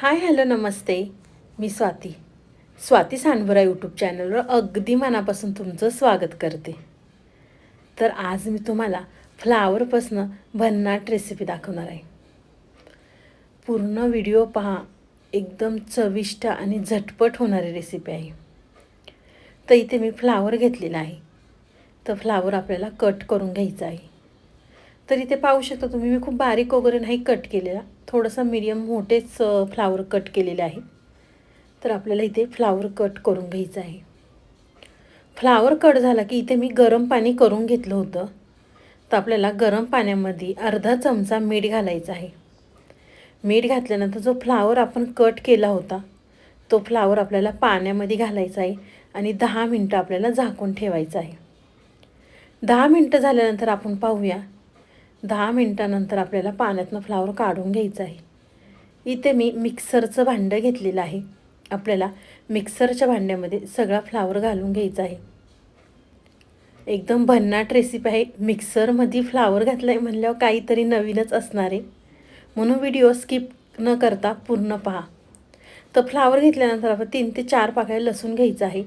हाय hello नमस्ते. मी Swati. Swati Sandbura YouTube चॅनलवर अगदी मनापासून तुमचं स्वागत करते. तर आज मी तुम्हाला फ्लावरपासनं भन्नाट रेसिपी दाखवणार आहे. पूर्ण व्हिडिओ पहा. एकदम चविष्ट आणि झटपट होणारी रेसिपी आहे. तर इथे मी फ्लावर घेतलेला आहे. तर फ्लावर आपल्याला कट करून घ्यायचा आहे. तर इथे पाहू शकता तुम्ही मी खूप बारीक वगैरे नाही कट केलेला. थोडंसं मीडियम मोठेच फ्लावर कट केलेले आहे. तर आपल्याला इथे फ्लावर कट करून घ्यायचं आहे. फ्लावर कट झाला की इथे मी गरम पाणी करून घेतलं होतं. तर आपल्याला गरम पाण्यामध्ये अर्धा चमचा मीठ घालायचा आहे. मीठ घातल्यानंतर जो फ्लावर आपण कट केला होता तो फ्लावर आपल्याला पाण्यामध्ये घालायचा आहे आणि दहा मिनटं आपल्याला झाकून ठेवायचं आहे. दहा मिनटं झाल्यानंतर आपण पाहूया दहा मिनटानंतर आपल्याला पाण्यातनं फ्लावर काढून घ्यायचं आहे. इथे मी मिक्सरचं भांडं घेतलेलं आहे. आपल्याला मिक्सरच्या भांड्यामध्ये सगळा फ्लावर घालून घ्यायचा आहे. एकदम भन्नाट रेसिपी आहे. मिक्सरमध्ये फ्लावर घातला आहे म्हणल्यावर काहीतरी नवीनच असणार आहे. म्हणून व्हिडिओ स्किप न करता पूर्ण पहा. तर फ्लावर घेतल्यानंतर आपण तीन ते चार पाकळ्या लसूण घ्यायचं आहे.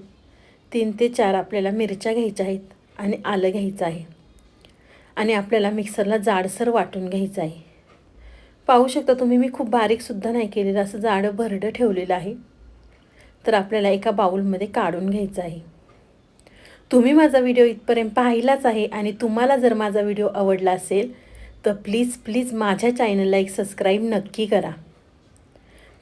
तीन ते चार आपल्याला मिरच्या घ्यायच्या आहेत आणि आलं घ्यायचं आहे. आणि आपल्याला मिक्सरला जाडसर वाटून घ्यायचं आहे. पाहू शकता तुम्ही मी खूप बारीकसुद्धा नाही केलेलं असं जाडं भरडं ठेवलेलं आहे. तर आपल्याला एका बाऊलमध्ये काढून घ्यायचं आहे. तुम्ही माझा व्हिडिओ इथपर्यंत पाहिलाच आहे आणि तुम्हाला जर माझा व्हिडिओ आवडला असेल तर प्लीज प्लीज माझ्या चॅनलला एक सबस्क्राईब नक्की करा.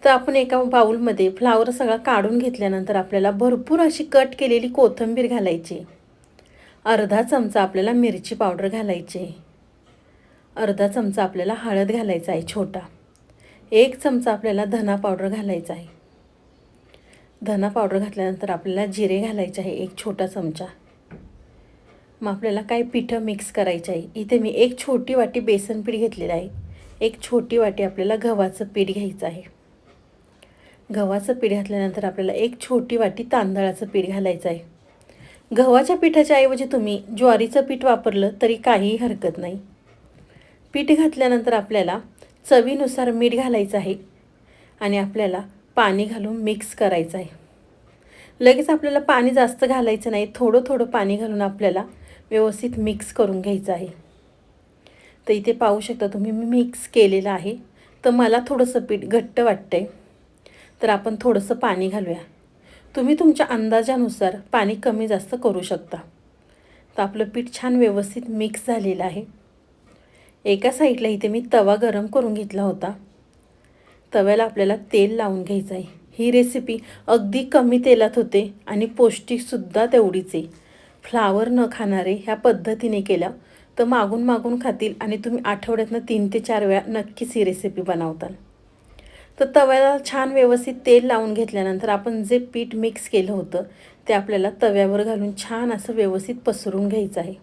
तर आपण एका बाऊलमध्ये फ्लावर सगळा काढून घेतल्यानंतर आपल्याला भरपूर अशी कट केलेली कोथिंबीर घालायची. अर्धा चमचा आपल्याला मिरची पावडर घालायची. अर्धा चमचा आपल्याला हळद घालायचा आहे छोटा. एक चमचा आपल्याला धना पावडर घालायचा आहे. धना पावडर घातल्यानंतर आपल्याला जिरे घालायचे आहे एक छोटा चमचा. मग आपल्याला काय पिठं मिक्स करायचं आहे. इथे मी एक छोटी वाटी बेसन पीठ घेतलेलं आहे. एक छोटी वाटी आपल्याला गव्हाचं पीठ घ्यायचं आहे. गव्हाचं पीठ घातल्यानंतर आपल्याला एक छोटी वाटी तांदळाचं पीठ घालायचं आहे. गव्हाच्या पिठाच्या ऐवजी तुम्ही ज्वारीचं पीठ वापरलं तरी काहीही हरकत नाही. पीठ घातल्यानंतर आपल्याला चवीनुसार मीठ घालायचं आहे आणि आपल्याला पाणी घालून मिक्स करायचं आहे. लगेच आपल्याला पाणी जास्त घालायचं नाही थोडं थोडं पाणी घालून आपल्याला व्यवस्थित मिक्स करून घ्यायचं आहे. तर इथे पाहू शकता तुम्ही मी मिक्स केलेलं आहे. तर मला थोडंसं पीठ घट्ट वाटतं आहे तर आपण थोडंसं पाणी घालूया. तुम्ही तुमच्या अंदाजानुसार पाणी कमी जास्त करू शकता. तर आपलं पीठ छान व्यवस्थित मिक्स झालेलं आहे. एका साईडला इथे मी तवा गरम करून घेतला होता. तव्याला आपल्याला तेल लावून घ्यायचं आहे. ही रेसिपी अगदी कमी तेलात होते आणि पौष्टिकसुद्धा तेवढीच आहे. फ्लावर न खाणारे ह्या पद्धतीने केल्या तर मागून मागून खातील आणि तुम्ही आठवड्यातनं तीन ते चार वेळा नक्कीच ही रेसिपी बनवताल. तर तव्याला छान व्यवस्थित तेल लावून घेतल्यानंतर आपण जे पीठ मिक्स केलं होतं ते आपल्याला तव्यावर घालून छान असं व्यवस्थित पसरून घ्यायचं आहे.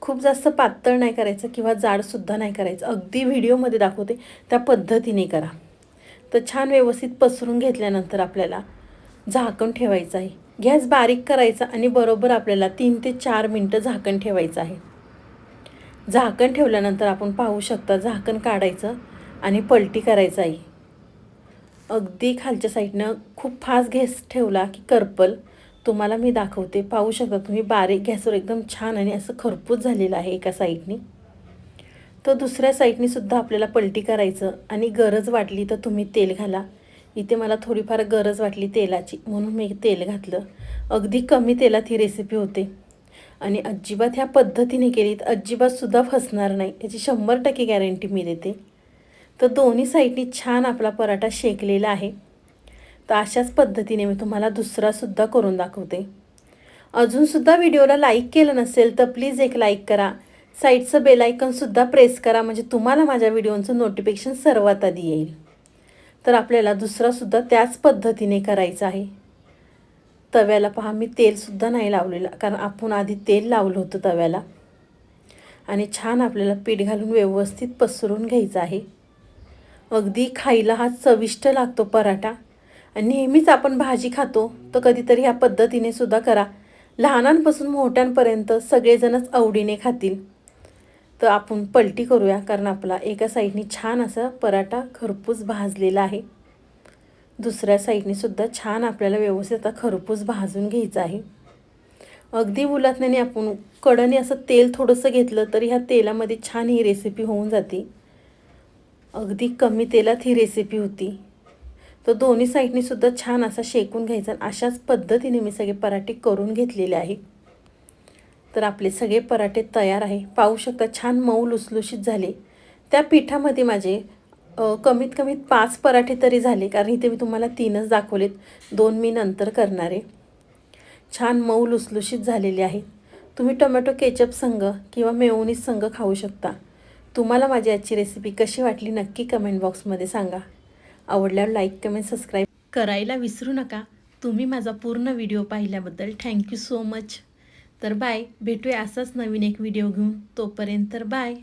खूप जास्त पातळ नाही करायचं किंवा जाडसुद्धा नाही करायचं. अगदी व्हिडिओमध्ये दाखवते त्या पद्धतीने करा. तर छान व्यवस्थित पसरून घेतल्यानंतर आपल्याला झाकण ठेवायचं आहे. गॅस बारीक करायचा आणि बरोबर आपल्याला तीन ते चार मिनटं झाकण ठेवायचं आहे. झाकण ठेवल्यानंतर आपण पाहू शकता झाकण काढायचं आणि पलटी करायचं आहे. अगदी खालच्या साईडनं खूप फास्ट गॅस ठेवला की करपल. तुम्हाला मी दाखवते. पाहू शकता तुम्ही बारीक गॅसवर एकदम छान आणि असं खरपूस झालेलं आहे एका साईडनी तर दुसऱ्या साईडनीसुद्धा आपल्याला पलटी करायचं आणि गरज वाटली तर तुम्ही तेल घाला. इथे मला थोडीफार गरज वाटली तेलाची म्हणून मी तेल घातलं. अगदी कमी तेलात ही रेसिपी होते. आणि अजिबात ह्या पद्धतीने केली तर अजिबातसुद्धा फसणार नाही. याची शंभर टक्के गॅरंटी मी देते. तर दोन्ही साईडनी छान आपला पराठा शेकलेला आहे. तर अशाच पद्धतीने मी तुम्हाला दुसरासुद्धा करून दाखवते. अजूनसुद्धा व्हिडिओला लाईक केलं नसेल तर प्लीज एक लाईक करा. साईडचं बेलायकनसुद्धा प्रेस करा म्हणजे तुम्हाला माझ्या व्हिडिओचं नोटिफिकेशन सर्वात आधी येईल. तर आपल्याला दुसरासुद्धा त्याच पद्धतीने करायचं आहे. तव्याला पहा मी तेलसुद्धा नाही लावलेलं कारण आपण आधी तेल लावलं होतं तव्याला. आणि छान आपल्याला पीठ घालून व्यवस्थित पसरून घ्यायचं आहे. अगदी खायला हा चविष्ट लागतो पराठा. आणि नेहमीच आपण भाजी खातो तर कधीतरी ह्या पद्धतीने सुद्धा करा. लहानांपासून मोठ्यांपर्यंत सगळेजणच आवडीने खातील. तर आपण पलटी करूया कारण आपला एका साईडने छान असा पराठा खरपूस भाजलेला आहे. दुसऱ्या साईडने सुद्धा छान आपल्याला व्यवस्थित आता खरपूस भाजून घ्यायचं आहे. अगदी उलटण्याने आपण कडने असं तेल थोडंसं घेतलं तरी ह्या तेलामध्ये छान ही रेसिपी होऊन जाते. अगदी कमी तेलात ही रेसिपी होती. तर दोन्ही साईडनी सुद्धा छान असा शेकून घ्यायचा आणि अशाच पद्धतीने मी सगळे पराठे करून घेतलेले आहे. तर आपले सगळे पराठे तयार आहे. पाहू शकता छान मऊ लुसलुशीत झाले. त्या पिठामध्ये माझे कमीत कमी पाच पराठे तरी झाले कारण इथे मी तुम्हाला तीनच दाखवलेत. दोन मी नंतर करणार आहे. छान मऊ लुसलुशीत झालेले आहेत तुम्ही टोमॅटो केचप संघ किंवा मेयोनीज संघ खाऊ शकता. तुम्हाला माझी आजची रेसिपी कशी वाटली नक्की कमेंट बॉक्समध्ये सांगा. आवडल्यावर लाईक कमेंट सबस्क्राईब करायला विसरू नका. तुम्ही माझा पूर्ण व्हिडिओ पाहिल्याबद्दल थँक्यू सो मच तर बाय भेटूया असाच नवीन एक व्हिडिओ घेऊन. तोपर्यंत तर बाय